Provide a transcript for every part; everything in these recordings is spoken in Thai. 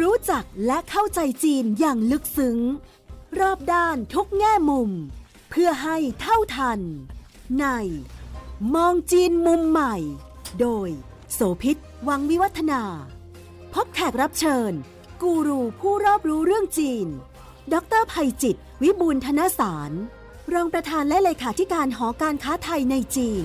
รู้จักและเข้าใจจีนอย่างลึกซึ้ง รอบด้านทุกแง่มุม เพื่อให้เท่าทัน ใน มองจีนมุมใหม่ โดย โสพิษวังวิวัฒนา พบแขกรับเชิญ กูรูผู้รอบรู้เรื่องจีน ดรภัยจิต วิบูลธนสาร รองประธานและเลขาธิการหอการค้าไทยในจีน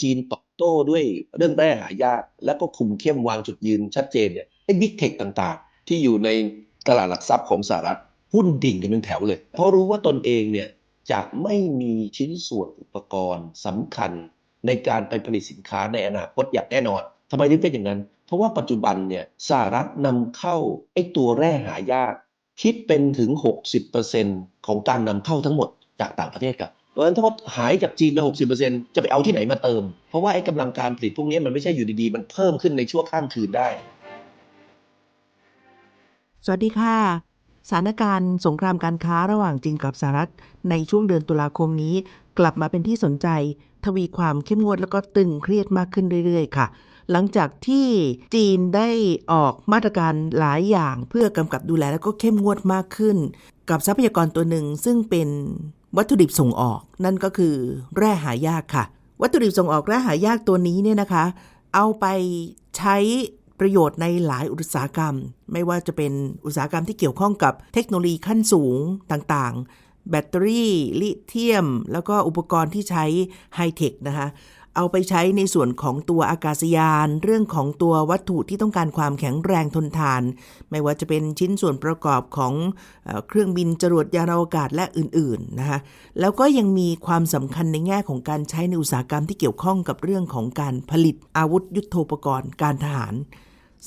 จีนตอบโต้ด้วยเรื่องแร่หายากแล้วก็คุมเข้มวางจุดยืนชัดเจนเนี่ยไอ้บิ๊กเทคต่างๆ ที่อยู่ในตลาดหลักทรัพย์ของสหรัฐหุ้นดิ่งกันเป็นแถวเลย เพราะรู้ว่าตนเองเนี่ยจะไม่มีชิ้นส่วนอุปกรณ์สำคัญในการไปผลิตสินค้าในอนาคตอย่างแน่นอนทำไมถึงเป็นอย่างนั้น เพราะว่าปัจจุบันเนี่ยสหรัฐนำเข้าไอ้ตัวแร่หายาก คิดเป็นถึง 60%ของการนำเข้าทั้งหมดจากต่างประเทศครับ เพราะฉะนั้นถ้าหายจากจีนไป60%จะไปเอาที่ไหนมาเติม เพราะว่าไอ้กำลังการผลิตพวกนี้มันไม่ใช่อยู่ดีๆ มันเพิ่มขึ้นในชั่วข้ามคืนได้ สวัสดีค่ะสถานการณ์สงครามการค้าระหว่างจีนกับสหรัฐ ในช่วงเดือนตุลาคมนี้ กลับมาเป็นที่สนใจ ทวีความเข้มงวดแล้วก็ตึงเครียดมากขึ้นเรื่อยๆ ค่ะ หลังจากที่จีนได้ออกมาตรการหลายอย่างเพื่อกำกับดูแลแล้วก็เข้มงวดมากขึ้น กับทรัพยากรตัวหนึ่งซึ่งเป็น วัตถุดิบส่งออกนั่นก็คือ แร่หายากค่ะ วัตถุดิบส่งออกแร่หายากตัวนี้เนี่ยนะคะ เอาไปใช้ประโยชน์ในหลายอุตสาหกรรม ไม่ว่าจะเป็นอุตสาหกรรมที่เกี่ยวข้องกับเทคโนโลยีขั้นสูงต่างๆ แบตเตอรี่ ลิเธียม แล้วก็อุปกรณ์ที่ใช้ไฮเทคนะคะ เอาไปใช้ในส่วนของตัวอากาศยาน เรื่องของตัววัตถุที่ต้องการความแข็งแรงทนทาน ไม่ว่าจะเป็นชิ้นส่วนประกอบของเครื่องบินจรวดยานอวกาศและอื่นๆนะคะแล้วก็ยังมีความสำคัญในแง่ของการใช้ในอุตสาหกรรมที่เกี่ยวข้องกับเรื่องของการผลิตอาวุธยุโทโธปกรณ์ การทหาร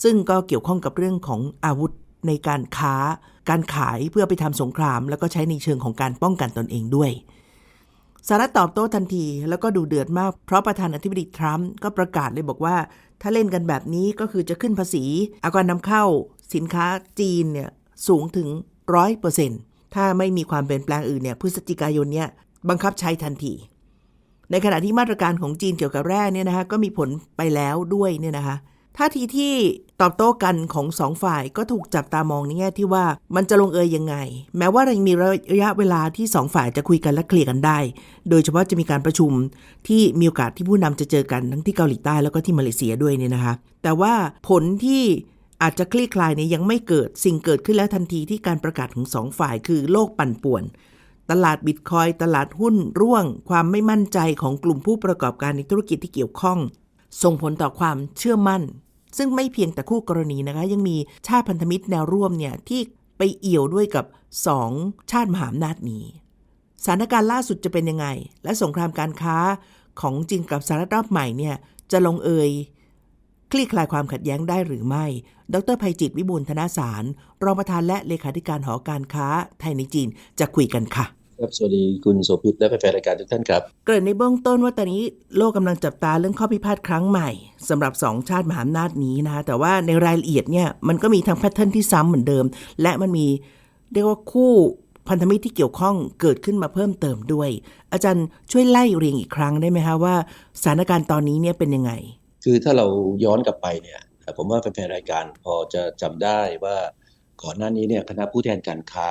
ซึ่งก็เกี่ยวข้องกับเรื่องของอาวุธในการค้า การขายเพื่อไปทำสงคราม แล้วก็ใช้ในเชิงของการป้องกันตนเองด้วย สหรัฐตอบโต้ทันทีแล้วก็ดูเดือดมาก เพราะประธานาธิบดีทรัมป์ก็ประกาศเลยบอกว่า ถ้าเล่นกันแบบนี้ก็คือจะขึ้นภาษีอาการนำเข้าสินค้าจีนเนี่ยสูงถึง100%ถ้าไม่มีความเปลี่ยนแปลงอื่นเนี่ยพฤศจิกายนเนี่ยบังคับใช้ทันที ในขณะที่มาตรการของจีนเกี่ยวกับแร่เนี่ยนะคะก็มีผลไปแล้วด้วยเนี่ยนะคะ ท่าทีที่ตอบโต้กันของสองฝ่ายก็ถูกจับตามองในแง่ที่ว่ามันจะลงเอยยังไง แม้ว่ายังมีระยะเวลาที่สองฝ่ายจะคุยกันและเคลียร์กันได้ โดยเฉพาะจะมีการประชุมที่มีโอกาสที่ผู้นำจะเจอกันทั้งที่เกาหลีใต้แล้วก็ที่มาเลเซียด้วยเนี่ยนะคะ แต่ว่าผลที่อาจจะคลี่คลายเนี่ยยังไม่เกิดสิ่งเกิดขึ้นแล้วทันทีที่การประกาศของสองฝ่ายคือโลกปั่นป่วน ตลาดบิตคอยตลาดหุ้นร่วง ความไม่มั่นใจของกลุ่มผู้ประกอบการในธุรกิจที่เกี่ยวข้อง ส่งผลต่อความเชื่อมั่น ซึ่งไม่เพียงแต่คู่กรณีนะคะ ยังมีชาติพันธมิตรแนวร่วมเนี่ยที่ไปเอี่ยวด้วยกับสองชาติมหาอำนาจนี้สถานการณ์ล่าสุดจะเป็นยังไง และสงครามการค้าของจีนกับสหรัฐรอบใหม่เนี่ยจะลงเอยคลี่คลายความขัดแย้งได้หรือไม่ ดรภัยจิตวิบูลธนสาร รองประธานและเลขาธิการหอการค้าไทยในจีนจะคุยกันค่ะ ครับสวัสดีคุณโสภิตและแฟนๆรายการทุกท่านครับ เกริ่นในเบื้องต้นว่าตอนนี้โลกกำลังจับตาเรื่องข้อพิพาทครั้งใหม่สำหรับสองชาติมหาอำนาจนี้นะคะแต่ว่าในรายละเอียดเนี่ยมันก็มีทั้งแพทเทิร์นที่ซ้ำเหมือนเดิม และมันมีเรียกว่าคู่พันธมิตรที่เกี่ยวข้องเกิดขึ้นมาเพิ่มเติมด้วย อาจารย์ช่วยไล่เรียงอีกครั้งได้ไหมคะว่าสถานการณ์ตอนนี้เนี่ยเป็นยังไง คือถ้าเราย้อนกลับไปเนี่ยผมว่าแฟนๆรายการพอจะจำได้ว่าก่อนหน้านี้เนี่ยคณะผู้แทนการค้า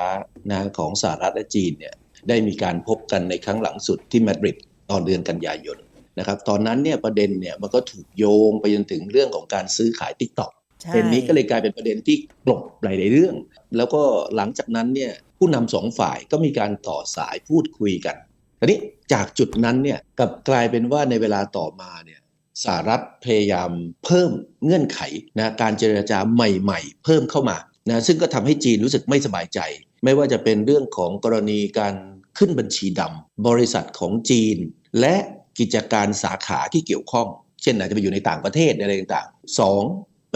นะของสหรัฐและจีนเนี่ย ได้มีการพบกันในครั้งหลังสุดที่มาดริดตอนเดือนกันยายนนะครับตอนนั้นเนี่ยประเด็นเนี่ยมันก็ถูกโยงไปจนถึงเรื่องของการซื้อขายติ๊กต็อกใช่ประเด็นนี้ก็เลยกลายเป็นประเด็นที่กลบหลายๆเรื่อง แล้วก็หลังจากนั้นเนี่ยผู้นำสองฝ่ายก็มีการต่อสายพูดคุยกันทีนี้จากจุดนั้นเนี่ยกลับกลายเป็นว่าในเวลาต่อมาเนี่ยสหรัฐพยายามเพิ่มเงื่อนไขนะการเจรจาใหม่ๆ เพิ่มเข้ามานะซึ่งก็ทำให้จีนรู้สึกไม่สบายใจ ไม่ว่าจะเป็นเรื่องของกรณีการ ขึ้นบัญชีดำบริษัทของจีน และกิจการสาขาที่เกี่ยวข้อง เช่นอาจจะไปอยู่ในต่างประเทศอะไรต่างๆสอง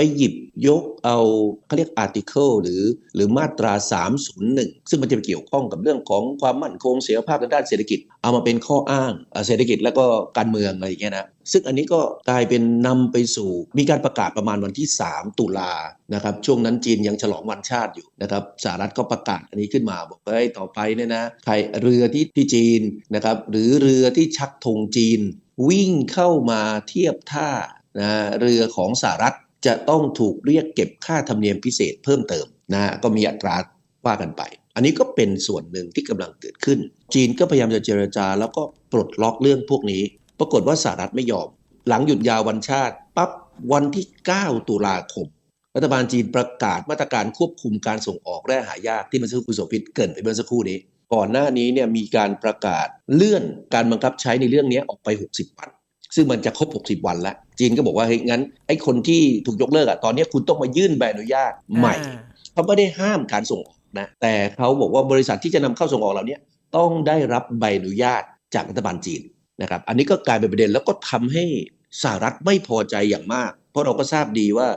ไปหยิบยกเอาเขาเรียก article หรือหรือมาตรา 301 ซึ่งมันจะไปเกี่ยวข้องกับเรื่องของความมั่นคงเสถียรภาพทางด้านเศรษฐกิจ เอามาเป็นข้ออ้างเศรษฐกิจแล้วก็การเมืองอะไรอย่างเงี้ยนะซึ่งอันนี้ก็กลายเป็นนำไปสู่มีการประกาศประมาณวันที่ 3 ตุลานะครับช่วงนั้นจีนยังฉลองวันชาติอยู่นะครับสหรัฐก็ประกาศอันนี้ขึ้นมาบอกว่าเฮ้ยต่อไปเนี่ยนะใครเรือที่ที่จีนนะครับหรือเรือที่ชักธงจีน วิ่งเข้ามาเทียบท่านะเรือของสหรัฐ จะต้องถูกเรียกเก็บค่าธรรมเนียมพิเศษเพิ่มเติมนะก็มีอัตราว่ากันไป อันนี้ก็เป็นส่วนหนึ่งที่กำลังเกิดขึ้น จีนก็พยายามจะเจรจา แล้วก็ปลดล็อกเรื่องพวกนี้ ปรากฏว่าสหรัฐไม่ยอม หลังหยุดยาววันชาติปั๊บวันที่ 9 ตุลาคม รัฐบาลจีนประกาศมาตรการควบคุมการส่งออกแร่หายากที่มันสักครู่คุณโสภิตเกินไปเมื่อสักครู่นี้ ก่อนหน้านี้เนี่ยมีการประกาศเลื่อนการบังคับใช้ในเรื่องนี้ออกไป 60 วัน ซึ่งมันจะครบ 60 วันแล้ว จีนก็บอกว่าเฮ้ยงั้นไอ้คนที่ถูกยกเลิกอะตอนนี้คุณต้องมายื่นใบอนุญาตใหม่อ่าเขาไม่ได้ห้ามการส่งออกนะแต่เขาบอกว่าบริษัทที่จะนำเข้าส่งออกเหล่านี้ต้องได้รับใบอนุญาตจากรัฐบาลจีนนะครับอันนี้ก็กลายเป็นประเด็นแล้วก็ทำให้สหรัฐไม่พอใจอย่างมาก เพราะเราก็ทราบดีว่า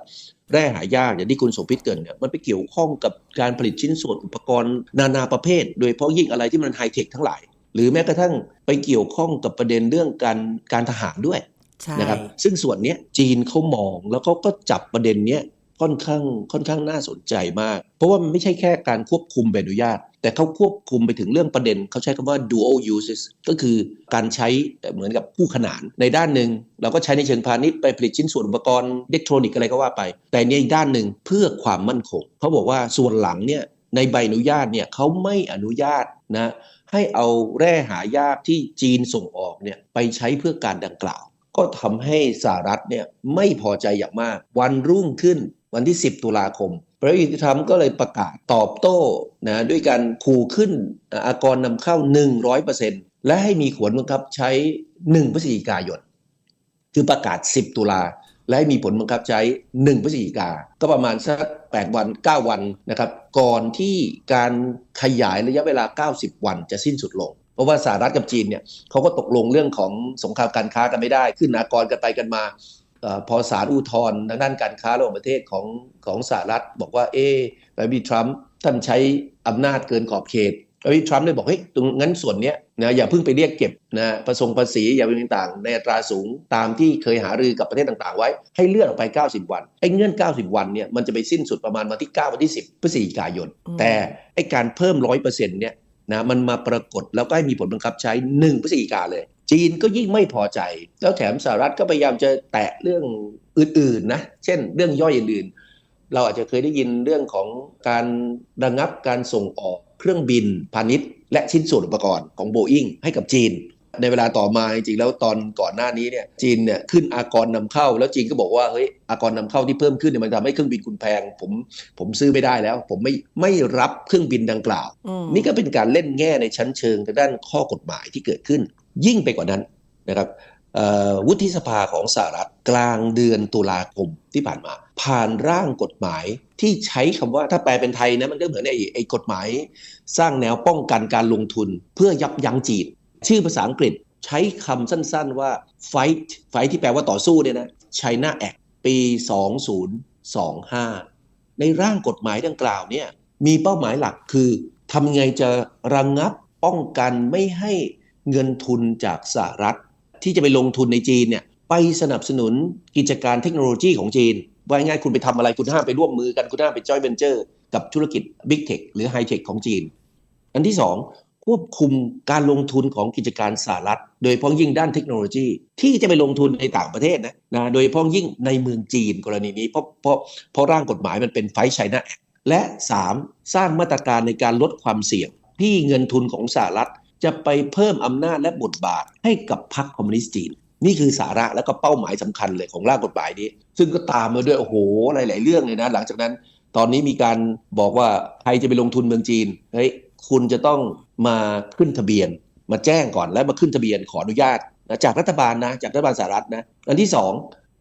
แร่หายากอย่างที่คุณสมพิษเกรินเนี่ยมันไปเกี่ยวข้องกับการผลิตชิ้นส่วนอุปกรณ์นานาประเภท โดยเฉพาะยิ่งอะไรที่มันไฮเทคทั้งหลาย หรือแม้กระทั่งไปเกี่ยวข้องกับประเด็นเรื่องการการทหารด้วยใช่นะครับซึ่งส่วนเนี้ยจีนเขามองแล้วเขาก็จับประเด็นเนี้ยค่อนข้างค่อนข้างน่าสนใจมาก เพราะว่ามันไม่ใช่แค่การควบคุมใบอนุญาต แต่เขาควบคุมไปถึงเรื่องประเด็น เขาใช้คำว่า dual uses ก็คือการใช้เหมือนกับคู่ขนานในด้านหนึ่งเราก็ใช้ในเชิงพาณิชย์ไปผลิตชิ้นส่วนอุปกรณ์อิเล็กทรอนิกส์อะไรก็ว่าไป แต่ในอีกด้านหนึ่งเพื่อความมั่นคงเขาบอกว่าส่วนหลังเนี่ยในใบอนุญาตเนี่ยเขาไม่อนุญาตนะ ให้เอาแร่หายากที่จีนส่งออกเนี่ยไปใช้เพื่อการดังกล่าว ก็ทำให้สหรัฐเนี่ยไม่พอใจอย่างมาก วันรุ่งขึ้นวันที่ 10 ตุลาคมประธานาธิบดีทรัมป์ก็เลยประกาศตอบโต้นะด้วยการขู่ขึ้นอากรนำเข้า 100%และให้มีขวนบังคับใช้ 1 พฤศจิกายน คือประกาศ 10 ตุลา และให้มีผลบังคับใช้ 1 พฤศจิกา ก็ประมาณสัก 8 วัน 9 วันนะครับ ก่อนที่การขยายระยะเวลา 90 วันจะสิ้นสุดลง เพราะว่าสหรัฐกับจีนเนี่ยเขาก็ตกลงเรื่องของสงครามการค้ากันไม่ได้ ขึ้นอากรกันไปกันมาอพอศาลอุทธรณ์ทางด้านการค้าระหว่างประเทศของของสหรัฐ บอกว่าเอ๊ะปบีทรัมป์ท่านใช้อำนาจเกินขอบเขต ประธานาธิบดีทรัมป์เลยบอกเฮ้ยตรงงั้นส่วนเนี้ยนะอย่าเพิ่งไปเรียกเก็บนะประสงภาษีอย่าเป็นต่างๆในอัตราสูงตามที่เคยหารือกับประเทศต่างๆ ไว้ ให้เลื่อนออกไป 90 วันไอ้เงื่อน 90 วันเนี่ยมันจะไปสิ้นสุดประมาณวันที่ 9 วันที่ 10พฤศจิกายนอืมแต่ไอ้การเพิ่ม 100%เนี่ยนะมันมาปรากฏแล้วก็ให้มีผลบังคับใช้ 1พฤศจิกาเลย จีนก็ยิ่งไม่พอใจ แล้วแถมสหรัฐก็พยายามจะแตะเรื่องอื่นๆนะเช่น เรื่องย่อยอื่นๆ เราอาจจะเคยได้ยินเรื่องของการระงับการส่งออก เครื่องบินพาณิชย์ และชิ้นส่วนอุปกรณ์ของโบอิงให้กับจีน ในเวลาต่อมาจริงๆแล้วตอนก่อนหน้านี้เนี่ยจีนเนี่ยขึ้นอากรนำเข้า แล้วจีนก็บอกว่าเฮ้ยอากรนำเข้าที่เพิ่มขึ้นเนี่ยมันทำให้เครื่องบินคุณแพง ผมผมซื้อไม่ได้แล้ว ผมไม่ไม่รับเครื่องบินดังกล่าวอืมนี่ก็เป็นการเล่นแง่ในชั้นเชิงทางด้านข้อกฎหมายที่เกิดขึ้นยิ่งไปกว่านั้นนะครับเอ่อ วุฒิสภาของสหรัฐกลางเดือนตุลาคมที่ผ่านมา ผ่านร่างกฎหมายที่ใช้คำว่าถ้าแปลเป็นไทยนะมันก็เหมือนไอ้ไอ้กฎหมาย สร้างแนวป้องกันการลงทุนเพื่อยับยั้งจีน ชื่อภาษาอังกฤษใช้คำสั้นๆว่า fight fight ที่แปลว่าต่อสู้เนี่ยนะ China Act ปี 2025 ในร่างกฎหมายดังกล่าวเนี่ยมีเป้าหมายหลักคือทำไงจะระงงับป้องกันไม่ให้เงินทุนจากสหรัฐ ที่จะไปลงทุนในจีนเนี่ยไปสนับสนุนกิจการเทคโนโลยีของจีน ว่าง่ายๆคุณไปทำอะไรคุณห้ามไปร่วมมือกันคุณห้ามไปจอยเ e นเจอร์กับธุรกิจ Big Tech หรือ High Tech ของจีน อันที่สองควบคุมการลงทุนของกิจการสหรัฐ โดยพ้องยิ่งด้านเทคโนโลยี ที่จะไปลงทุนในต่างประเทศนะนะโดยพ้องยิ่งในเมืองจีนกรณีนี้เพราะเพราะเพราะร่างกฎหมายมันเป็นไฟไชน่าแอและ 3. สร้างมาตรการในการลดความเสี่ยงที่เงินทุนของสหรัฐ จะไปเพิ่มอำนาจและบทบาทให้กับพรรคคอมมิวนิสต์จีน นี่คือสาระและก็เป้าหมายสำคัญเลยของร่างกฎหมายนี้ ซึ่งก็ตามมาด้วยโอ้โหหลาย ๆ เรื่องเลยนะ หลังจากนั้น ตอนนี้มีการบอกว่าใครจะไปลงทุนเมืองจีนเฮ้ยคุณจะต้องมาขึ้นทะเบียน มาแจ้งก่อนแล้วมาขึ้นทะเบียนขออนุญาตนะจากรัฐบาลนะจากรัฐบาลสหรัฐนะอันที่สอง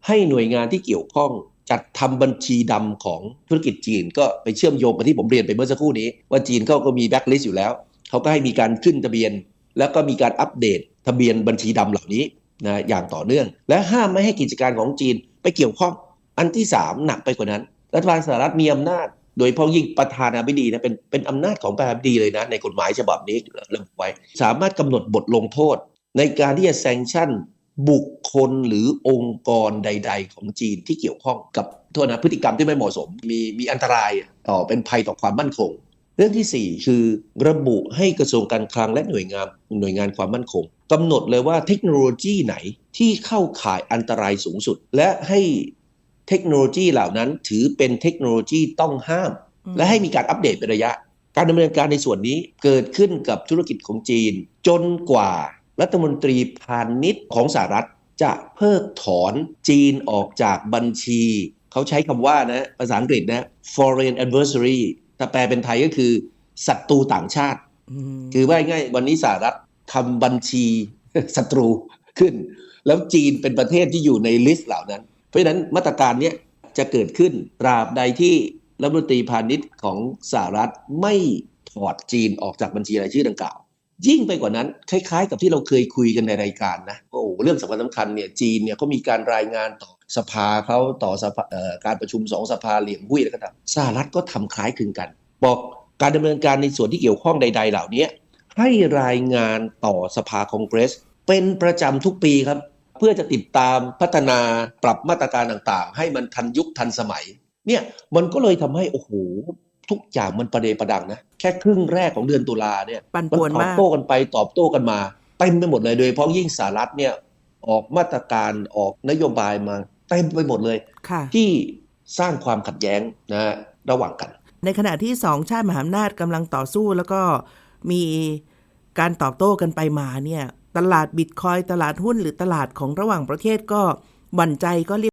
ให้หน่วยงานที่เกี่ยวข้องจัดทำบัญชีดำของธุรกิจจีน ก็ไปเชื่อมโยงกับที่ผมเรียนไปเมื่อสักครู่นี้ ว่าจีนเขาก็มีแบ็คลิสต์อยู่แล้ว เขาก็ให้มีการขึ้นทะเบียน แล้วก็มีการอัปเดตทะเบียนบัญชีดำเหล่านี้นะอย่างต่อเนื่อง และห้ามไม่ให้กิจการของจีนไปเกี่ยวข้องอันที่สามหนักไปกว่านั้น รัฐบาลสหรัฐมีอำนาจ โดยเฉพาะยิ่งประธานาธิบดีนะเป็นเป็นอำนาจของประธานาธิบดีเลยนะในกฎหมายฉบับนี้ระบุไว้ สามารถกำหนดบทลงโทษ ในการที่จะแซงชั่นบุคคลหรือองค์กรใด ๆ ของจีนที่เกี่ยวข้องกับโทษนะพฤติกรรมที่ไม่เหมาะสม มีมีอันตรายต่อเป็นภัยต่อความมั่นคง รื่องที่ 4 คือระบุให้กระทรวงการคลังและหน่วยงานหน่วยงานความมั่นคงกำหนดเลยว่าเทคโนโลยีไหนที่เข้าข่ายอันตรายสูงสุด และให้เทคโนโลยีเหล่านั้นถือเป็นเทคโนโลยีต้องห้ามอืมและให้มีการอัปเดตเป็นระยะ การดำเนินการในส่วนนี้เกิดขึ้นกับธุรกิจของจีน จนกว่ารัฐมนตรีพาณิชย์ของสหรัฐ จะเพิกถอนจีนออกจากบัญชี เขาใช้คำว่านะภาษาอังกฤษนะ foreign adversary ถ้าแปลเป็นไทยก็คือศัตรูต่างชาติมคือว่าง่ายๆวันนี้สหรัฐทำบัญชีศัตรูขึ้น แล้วจีนเป็นประเทศที่อยู่ในลิสต์เหล่านั้น เพราะฉะนั้นมาตรการเนี้ยจะเกิดขึ้นตราบใดที่รัฐมนตรีพาณิชย์ของสหรัฐไม่ถอดจีนออกจากบัญชีรายชื่อดังกล่าว ยิ่งไปกว่านั้น คล้ายๆ กับที่เราเคยคุยกันในรายการนะโอ้โหเรื่องสำคัญสำคัญเนี่ยจีนเนี่ยเขามีการรายงานต่อ สภาเขาต่อสภาเอ่อการประชุมสองสภาเหลี่ยมหุ้ยแล้วก็ตามสหรัฐก็ทำคล้ายคลึงกัน บอกการดำเนินการในส่วนที่เกี่ยวข้องใด ๆ เหล่านี้ให้รายงานต่อสภาคองเกรส เป็นประจำทุกปีครับ เพื่อจะติดตามพัฒนาปรับมาตรการต่างๆ ให้มันทันยุคทันสมัย เนี่ยมันก็เลยทำให้โอ้โหทุกอย่างมันประเดประดังนะ แค่ครึ่งแรกของเดือนตุลาเนี่ยปั่นมันป่วนตอบมากโต้กันไปตอบโต้กันมาเต็มไปหมดเลยโดยเฉพาะยิ่งสหรัฐเนี่ยออกมาตรการออกนโยบายมา เต็มไปหมดเลยค่ะที่สร้างความขัดแย้งนะระหว่างกัน ในขณะที่สองชาติมหาอำนาจกำลังต่อสู้แล้วก็มีการตอบโต้กันไปมาเนี่ย ตลาดบิตคอยน์ตลาดหุ้นหรือตลาดของระหว่างประเทศก็หวั่นใจก็เ